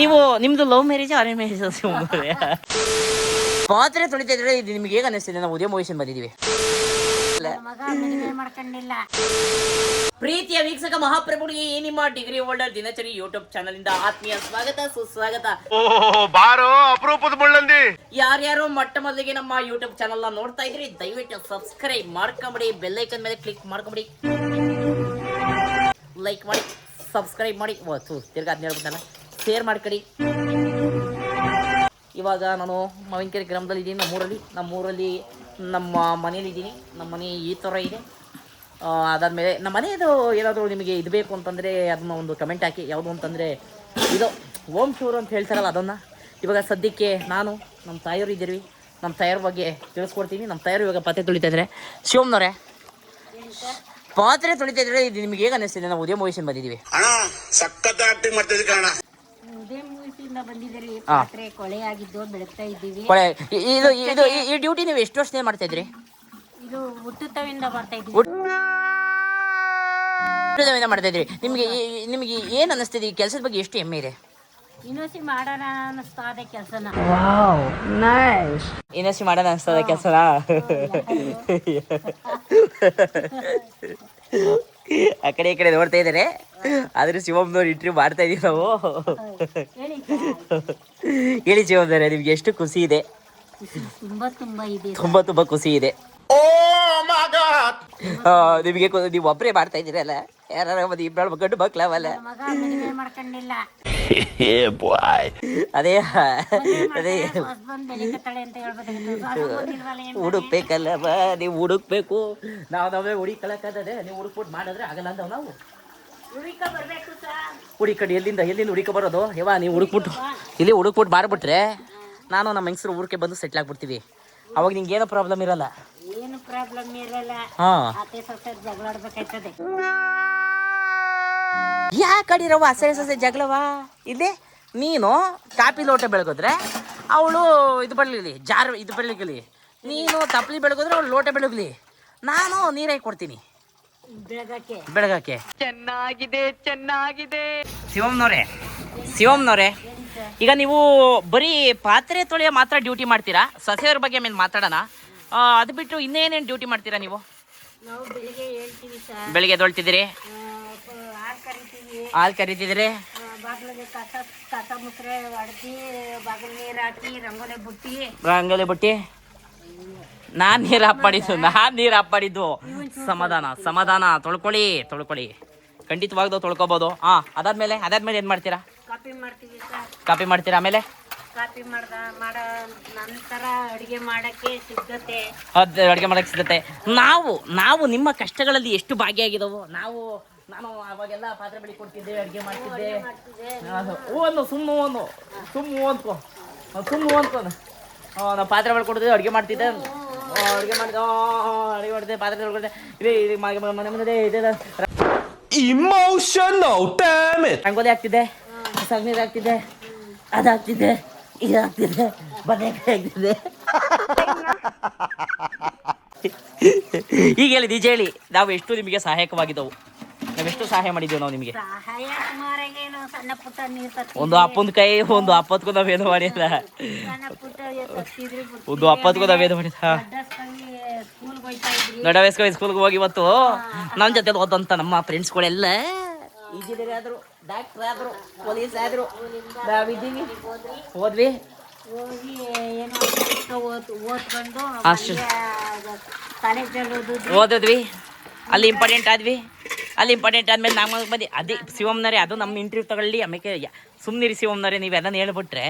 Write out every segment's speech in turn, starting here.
ನೀವು ನಿಮ್ದು love marriage arrange marriage ಪಾತ್ರೆ ತೊಳಿತಾ ಇದ್ರೆ ಇದು ನಿಮ್ಗೆ ಹೇಗೆ ಅನಿಸ್ತಿದೆ ನಾವು ಉದಯ ಮೂವೀಸ್ ಬಂದಿದ್ದೀವಿ. ಮಗ ಮಾಡ್ಕೊಂಡಿಲ್ಲ. ಪ್ರೀತಿಯ ವೀಕ್ಷಕ ಮಹಾಪ್ರಭುಗಳಿಗೆ ಈ ನಿಮ್ಮ ಡಿಗ್ರಿ ಹೋಲ್ಡರ್ ದಿನಚರಿ ಯೂಟ್ಯೂಬ್ ಚಾನಲ್ ಇಂದ ಆತ್ಮೀಯ ಸ್ವಾಗತ ಸುಸ್ವಾಗತ. ಬಾರೋ ಅಪರೂಪದ ಮುಳ್ಳಂದಿ. ಯಾರ್ಯಾರು ಮೊಟ್ಟ ಮೊದಲಿಗೆ ನಮ್ಮ ಯೂಟ್ಯೂಬ್ ಚಾನಲ್ನ ನೋಡ್ತಾ ಇದ್ರಿ ದಯವಿಟ್ಟು ಸಬ್ಸ್ಕ್ರೈಬ್ ಮಾಡ್ಕೊಂಬಿಡಿ ಬೆಲ್ ಐಕನ್ ಮೇಲೆ ಕ್ಲಿಕ್ ಮಾಡ್ಕೊಂಬಿಡಿ. ಲೈಕ್ ಮಾಡಿ ಸಬ್ಸ್ಕ್ರೈಬ್ ಮಾಡಿ. ತಿರ್ಗಾ ಅದ್ನ ಹೇಳ್ಬಿಟ್ಟಲ್ಲ ಶೇರ್ ಮಾಡ್ಕೊಡಿ. ಇವಾಗ ನಾನು ಮಾವಿನಕೆರೆ ಗ್ರಾಮದಲ್ಲಿ ಇದ್ದೀನಿ. ನಮ್ಮೂರಲ್ಲಿ ನಮ್ಮೂರಲ್ಲಿ ನಮ್ಮ ಮನೇಲಿ ಇದ್ದೀನಿ. ನಮ್ಮ ಮನೆ ಈ ಥರ ಇದೆ. ಅದಾದಮೇಲೆ ನಮ್ಮ ಮನೆಯದು ಏನಾದರೂ ನಿಮಗೆ ಇದು ಬೇಕು ಅಂತಂದರೆ ಅದನ್ನ ಒಂದು ಕಮೆಂಟ್ ಹಾಕಿ. ಯಾವುದು ಅಂತಂದರೆ ಇದು ಓಮ್ ಟೂರ್ ಅಂತ ಹೇಳ್ತಾರಲ್ಲ ಅದನ್ನು. ಇವಾಗ ಸದ್ಯಕ್ಕೆ ನಾನು, ನಮ್ಮ ತಾಯಿಯವರು ಇದ್ದೀರಿ. ನಮ್ಮ ತಾಯಿಯವ್ರ ಬಗ್ಗೆ ತಿಳಿಸ್ಕೊಡ್ತೀನಿ. ನಮ್ಮ ತಾಯಿಯವರು ಇವಾಗ ಪಾತ್ರೆ ತೊಳಿತಾ ಶಿವಮ್ನವ್ರೆ ಪಾತ್ರೆ ತೊಳಿತಾ ಇದ್ರೆ ಇದು ನಿಮ್ಗೆ ಹೇಗೆ ಅನ್ನಿಸ್ತಿದೆ? ನಾವು ಉದಯ ಮೂವೀಸ್ ಬಂದಿದ್ದೀವಿ. ಸಖತ್ ಆಕ್ಟಿಂಗ್ ಮೂವೀಸಿಂದ ಬಂದಿದ್ದೀರಿ. ಪಾತ್ರೆ ಕೊಳೆ ಆಗಿದ್ದು ಬೆಳಗ್ತಾ ಇದ್ದೀವಿ. ಕೊಳೆ ಇ- ಇದು ಇದು ಈ- ಈ ಡ್ಯೂಟಿ ನೀವು ಎಷ್ಟು ವರ್ಷದಿಂದ ಮಾಡ್ತಾ ಇದ್ರಿ ಇದು ಹುಟ್ಟುತ್ತವಿಂದ ಬರ್ತಾ ಇದ್ದೀವಿ. ಹುಟ್ಟಿದವಿಂದ ಮಾಡ್ತಾ ಇದ್ರಿ ನಿಮಗೆ ನಿಮ್ಗೆ ನಿಮಗೆ ಏನು ಅನ್ನಿಸ್ತಿದೆ ಈ ಕೆಲಸದ ಬಗ್ಗೆ ಎಷ್ಟು ಹೆಮ್ಮೆ ಇದೆ? ಇನ್ನೊಸಿ ಮಾಡೋಣ ಅನ್ನಿಸ್ತಾ ಇದೆ ಕೆಲಸನ. ಇನ್ನಷ್ಟು ಮಾಡೋಣ ಅನಿಸ್ತದ ಕೆಲಸನ. ಆ ಕಡೆ ಈ ಕಡೆ ನೋಡ್ತಾ ಇದ್ದಾರೆ ಆದ್ರೆ ಶಿವಮ್ನವ್ರು ಇಂಟರ್ವ್ಯೂ ಮಾಡ್ತಾ ಇದೀವಿ ನಾವು. ಹೇಳಿ ಹೇಳಿ ಶಿವಮ್ನವ್ರೆ ನಿಮ್ಗೆ ಎಷ್ಟು ಖುಷಿ ಇದೆ? ತುಂಬಾ ತುಂಬಾ ಇದೆ. ತುಂಬಾ ತುಂಬಾ ಖುಷಿ ಇದೆ ನಿಮ್ಗೆ ನೀವು ಒಬ್ಬರೇ ಮಾಡ್ತಾ ಇದ್ದೀರಲ್ಲ? ಯಾರು ಒಂದು ಇಬ್ಬರು ಗಂಡು ಮಕ್ಕಳವಲ್ಲ ನನ್ನ ಮಗ ಮದುವೆ ಮಾಡ್ಕೊಂಡಿಲ್ಲ. ಅದೇ ಅದೇ. ಹುಡುಕ್ಬೇಕಲ್ಲವ ನೀವು ಹುಡುಕ್ಬೇಕು. ನಾವು ನಾವೇ ಹುಡುಕಲಕ್ಕತ್ತದೆ ನೀವು ಹುಡುಕ್ಬಿಟ್ಟು ಮಾಡಿದ್ರೆ ಆಗಲ್ಲ ಅಂದವ್ ನಾವು. ಹುಡುಕ ಬರ್ಬೇಕು ಸರ್. ಹುಡುಕಡಿ ಎಲ್ಲಿಂದ ಎಲ್ಲಿಂದ ಹುಡುಕ ಬರೋದು? ಯವ್ವ ನೀವು ಹುಡುಕ್ಬಿಟ್ಟು ಇಲ್ಲಿ ಹುಡುಕ್ಬಿಟ್ಟು ಮಾರ್ಬಿಟ್ರೆ ನಾನು ನಮ್ಮ ಹೆಂಗಸರು ಊರಿಗೆ ಬಂದು ಸೆಟ್ಲ್ ಆಗ್ಬಿಡ್ತೀವಿ. ಅವಾಗ ನಿಂಗೆ ಏನೋ ಪ್ರಾಬ್ಲಮ್ ಇರಲ್ಲ. ಏನು ಪ್ರಾಬ್ಲಮ್ ಇರಲ್ಲ. ಹಾಂ. ಅತ್ತೆ ಕಡಿರವ್ವ ಹಸೆ ಸಸೆ ಜಗಳವ? ಇಲ್ಲಿ? ನೀನು ಕಾಪಿ ಲೋಟ ಬೆಳಗಿದ್ರೆ ಅವಳು ಇದು ಬೆಳಗಲಿ ಜಾರ್ ಇದು ಬೆಳಗಲಿ ನೀನು ತಪ್ಪಲಿ ಬೆಳಗಿದ್ರೆ ಅವಳು ಲೋಟ ಬೆಳಗಲಿ ನಾನು ನೀರಾಗಿ ಕೊಡ್ತೀನಿ. ಬೆಳಗಕ್ಕೆ ಬೆಳಗಕ್ಕೆ ಚೆನ್ನಾಗಿದೆ ಚೆನ್ನಾಗಿದೆ. ಶಿವಮ್ನವ್ರೆ ಶಿವಮ್ನವ್ರೆ ಈಗ ನೀವು ಬರೀ ಪಾತ್ರೆ ತೊಳೆಯ ಮಾತ್ರ ಡ್ಯೂಟಿ ಮಾಡ್ತೀರಾ? ಸಸ್ಯವ್ರ ಬಗ್ಗೆ ಮೇಲೆ ಮಾತಾಡೋಣ. ಅದು ಬಿಟ್ಟು ಇನ್ನೇನೇನು ಡ್ಯೂಟಿ ಮಾಡ್ತೀರಾ ನೀವು? ನಾವು ಬೆಳಿಗ್ಗೆ ಹೇಳ್ತೀವಿ ಸರ್ ಬೆಳಿಗ್ಗೆ ತೊಳ್ತಿದ್ದೀರಿ ಹಾಲು ಕರಿತೀವಿ ಹಾಲು ಕರೀತಿದ್ರೆ ಬಾಗಿಲಿಗೆ ಕಸ ಕಸ ಮುಸ್ರೆ ಹೊಡೆದಿ ಬಾಗಿಲು ನೀರು ಹಾಕಿ ರಂಗೋಲಿ ಬುಟ್ಟಿ. ರಂಗೋಲಿ ಬುಟ್ಟಿ? ನಾನ್ ನೀರು ಹಾಪಾಡಿದ್ದು ನಾನ್ ನೀರು ಹಾಪಾಡಿದ್ದು ಸಮಾಧಾನ ಸಮಾಧಾನ. ತೊಳ್ಕೊಳ್ಳಿ ತೊಳ್ಕೊಳ್ಳಿ. ಖಂಡಿತವಾಗ್ದು ತೊಳ್ಕೊಬೋದು. ಹಾ ಅದಾದ್ಮೇಲೆ ಅದಾದ್ಮೇಲೆ ಏನ್ ಮಾಡ್ತೀರಾ? ಕಾಪಿ ಮಾಡ್ತೀವಿ ಕಾಪಿ ಮಾಡ್ತೀರಾ ಆಮೇಲೆ? ಕಾಪಿ ಮಾಡ್ದ ಮಾಡೋ ನಂತರ ಅಡುಗೆ ಮಾಡಕ್ಕೆ ಸಿದ್ಧತೆ. ಅದ್ ಅಡುಗೆ ಮಾಡಕ್ ಸಿಗುತ್ತೆ ನಾವು ನಾವು ನಿಮ್ಮ ಕಷ್ಟಗಳಲ್ಲಿ ಎಷ್ಟು ಭಾಗಿಯಾಗಿದವು ನಾವು ನಾನು ಅವಾಗೆಲ್ಲ ಪಾತ್ರೆ ಬಳಿ ಕೊಡ್ತಿದ್ದೆ ಅಡುಗೆ ಮಾಡ್ತಿದ್ದೆ. ಒಂದು ಸುಮ್ಮ ಸುಮ್ಮನೆ ಸುಮ್ಮ ಸುಮ್ಮನೆ ಸುಮ್ಮ ಸುಮ್ಮನೆ ಅಂದ್ಕೊ ನಾವು ಪಾತ್ರೆ ಬಳಿ ಕೊಡ್ತಿದ್ದೆ ಅಡುಗೆ ಮಾಡ್ತಿದ್ದೆ. ಅಡುಗೆ ಮಾಡಿದೆ ಅಡುಗೆ ಮಾಡಿದೆ ಪಾತ್ರೆ ತೊಳ್ಕೊಡ್ದೆ ಇಲ್ಲಿ ಇದು ಮನೆ ಮುಂದೆ ಇದೆ ಇಮೋಷನಲ್ ಡ್ಯಾಮೇಜ್ ರಂಗೋಲಿ ಹಾಕ್ತಿದ್ದೆ ಸಗ್ನೀರ್ ಹಾಕ್ತಿದ್ದೆ ಅದು ಹಾಕ್ತಿದ್ದೆ ಇದು ಹಾಕ್ತಿದ್ದೆ ಬದನೆಕಾಯಿ ಹಾಕ್ತಿದ್ದೆ. ಈಗ ಹೇಳಿ ನಿಜ ಹೇಳಿ ನಾವು ಎಷ್ಟು ನಿಮಗೆ ಸಹಾಯಕವಾಗಿದ್ದವು? ನಾವೆಷ್ಟು ಸಹಾಯ ಮಾಡಿದ್ದೇವೆ ನಾವು ನಿಮಗೆ? ಸಹಾಯ ಸುಮಾರಾಗೇನು ಸಣ್ಣ ಪುಟ್ಟ ನೀರು ಒಂದು ಅಪ್ಪನ ಕೈ ಒಂದು ಅಪ್ಪತ್ಗೂ ನಾವೇನು ಮಾಡಿಲ್ಲ. ಒಂದು ಅಪ್ಪತ್ಗೂ ನಾವೇನು ಮಾಡಿಲ್ಲ. ದೊಡ್ಡ ವಯಸ್ಕ ಸ್ಕೂಲ್ಗೆ ಹೋಗಿ ಇವತ್ತು ನಮ್ಮ ಜೊತೆ ಓದಂತ ನಮ್ಮ ಫ್ರೆಂಡ್ಸ್ಗಳೆಲ್ಲ ಇಂಜಿನಿಯರ್ ಆದ್ರು ಡಾಕ್ಟರ್ ಆದ್ರು ಪೊಲೀಸ್ ಆದ್ರು ನಾವಿದ್ದೀವಿ ಹೋದ್ವಿ. ಓದ್ಕೊಂಡು ಓದಿದ್ವಿ ಅಲ್ಲಿ ಇಂಪಾರ್ಟೆಂಟ್ ಆದ್ವಿ. ಅಲ್ಲಿ ಇಂಪಾರ್ಟೆಂಟ್ ಆದ್ಮೇಲೆ ನಮ್ಮ ಬಂದು ಅದೇ ಶಿವಮ್ನರೇ ಅದು ನಮ್ಮ ಇಂಟರ್ವ್ಯೂ ತಗೊಳ್ಳಿ. ಆಮೇಲೆ ಸುಮ್ನಿರಿ ಶಿವಮ್ನರೇ ನೀವು ಅದನ್ನ ಹೇಳ್ಬಿಟ್ರೆ.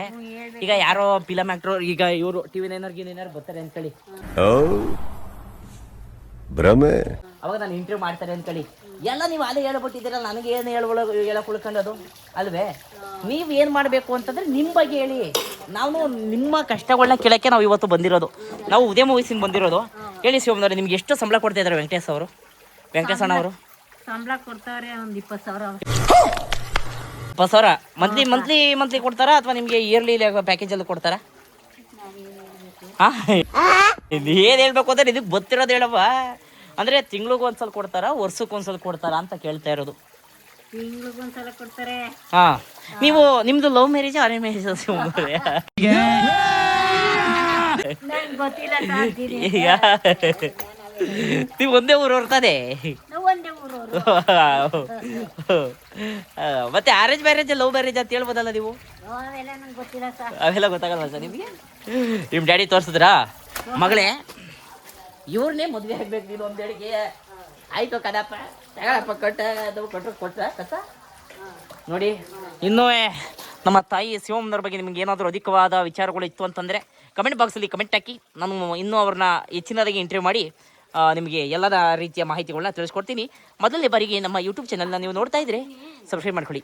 ಈಗ ಯಾರೋ ಫಿಲಮ್ ಆಕ್ಟರ್ ಈಗ ಇವರು ಟಿ ವಿ ನೈನರ್ ಗಿನ್ ಏನಾರು ಬರ್ತಾರೆ ಅಂತೇಳಿ. ಭ್ರಮೆ? ಅವಾಗ ನಾನು ಇಂಟರ್ವ್ಯೂ ಮಾಡ್ತಾರೆ ಅಂತೇಳಿ. ಎಲ್ಲ ನೀವು ಅದೇ ಹೇಳ್ಬಿಟ್ಟಿದ್ದೀರ ನನಗೆ ಏನು ಹೇಳ್ಕೊಳ್ಳೋ ಹೇಳ ಕುಳ್ಕೊಂಡದು ಅಲ್ವೇ? ನೀವು ಏನು ಮಾಡಬೇಕು ಅಂತಂದ್ರೆ ನಿಮ್ಮ ಬಗ್ಗೆ ಹೇಳಿ. ನಾವು ನಿಮ್ಮ ಕಷ್ಟಗಳನ್ನ ಕೇಳಕ್ಕೆ ನಾವು ಇವತ್ತು ಬಂದಿರೋದು. ನಾವು ಉದಯ ಮೂವೀಸಿಂದ ಬಂದಿರೋದು. ಹೇಳಿ ಶಿವಮ್ನವ್ರೆ ನಿಮ್ಗೆ ಎಷ್ಟು ಸಂಬಳ ಕೊಡ್ತಾ ಇದ್ದಾರೆ ವೆಂಕಟೇಶ್ ಅವರು? ವೆಂಕಟೇಶ್ ಅಣ್ಣ ಅವರು ಸಂಬಳ ಕೊಡ್ತಾರೆ ಒಂದು ಇಪ್ಪತ್ತು ಸಾವಿರ. ಇಪ್ಪತ್ತು ಸಾವಿರ? ಮಂತ್ಲಿ ಮಂತ್ಲಿ ಮಂತ್ಲಿ ಕೊಡ್ತಾರಾ ಅಥವಾ ನಿಮಗೆ ಇಯರ್ಲಿ ಪ್ಯಾಕೇಜಲ್ಲಿ ಕೊಡ್ತಾರಾ? ಇದು ಏನು ಹೇಳ್ಬೇಕು ಅಂದ್ರೆ ಇದಕ್ಕೆ ಗೊತ್ತಿರೋದು ಹೇಳವ್ವ. ಅಂದ್ರೆ ತಿಂಗ್ಳಿಗೆ ಒಂದ್ಸಲ ಕೊಡ್ತಾರಾ ವರ್ಷಕ್ಕೆ ಒಂದ್ಸಲ ಕೊಡ್ತಾರಾ ಅಂತ ಕೇಳ್ತಾ ಇರೋದು. ತಿಂಗ್ಳಿಗೊಂದ್ಸಲ ಕೊಡ್ತಾರೆ. ಹಾ. ನೀವು ನಿಮ್ದು ಲವ್ ಮ್ಯಾರೇಜ್ ಅರೇಂಜ್ ಮ್ಯಾರೇಜ್ ಈಗ? ನೀವು ಒಂದೇ ಊರು ಹೊರ್ತದೆ ಮತ್ತೆ ಅರೇಂಜ್ ಮ್ಯಾರೇಜ್ ಲವ್ ಮ್ಯಾರೇಜ್ ಅಂತ ಹೇಳ್ಬೋದಲ್ಲ ನೀವು? ಅವೆಲ್ಲ ಸರ್. ಗೊತ್ತಾಗಲ್ಲ ಸರ್ ನಿಮಗೆ? ನಿಮ್ಮ ಡ್ಯಾಡಿ ತೋರಿಸಿದ್ರಾ? ಮಗಳೇ ಇವ್ರನ್ನೇ ಮದುವೆ ಆಗ್ಬೇಕು ನೀನು ಒಂದು ಹೇಳಿಗೆ ಆಯ್ತು ಕದಪ್ಪ ತಗಳಪ್ಪ ಕೊಟ್ಟ ಅದು ಕೊಟ್ಟರು ಕೊಟ್ಟ ಕಸ? ನೋಡಿ ಇನ್ನೂ ನಮ್ಮ ತಾಯಿ ಶಿವಮ್ಮನವ್ರ ಬಗ್ಗೆ ನಿಮ್ಗೆ ಏನಾದರೂ ಅಧಿಕವಾದ ವಿಚಾರಗಳು ಇತ್ತು ಅಂತಂದರೆ ಕಮೆಂಟ್ ಬಾಕ್ಸಲ್ಲಿ ಕಮೆಂಟ್ ಹಾಕಿ. ನಾನು ಇನ್ನೂ ಅವ್ರನ್ನ ಹೆಚ್ಚಿನದಾಗಿ ಇಂಟರ್ವ್ಯೂ ಮಾಡಿ ನಿಮಗೆ ಎಲ್ಲದ ರೀತಿಯ ಮಾಹಿತಿಗಳನ್ನ ತಿಳಿಸ್ಕೊಡ್ತೀನಿ. ಮೊದಲನೇ ಬಾರಿಗೆ ನಮ್ಮ ಯೂಟ್ಯೂಬ್ ಚಾನಲ್ನ ನೀವು ನೋಡ್ತಾ ಇದ್ರೆ ಸಬ್ಸ್ಕ್ರೈಬ್ ಮಾಡ್ಕೊಳ್ಳಿ.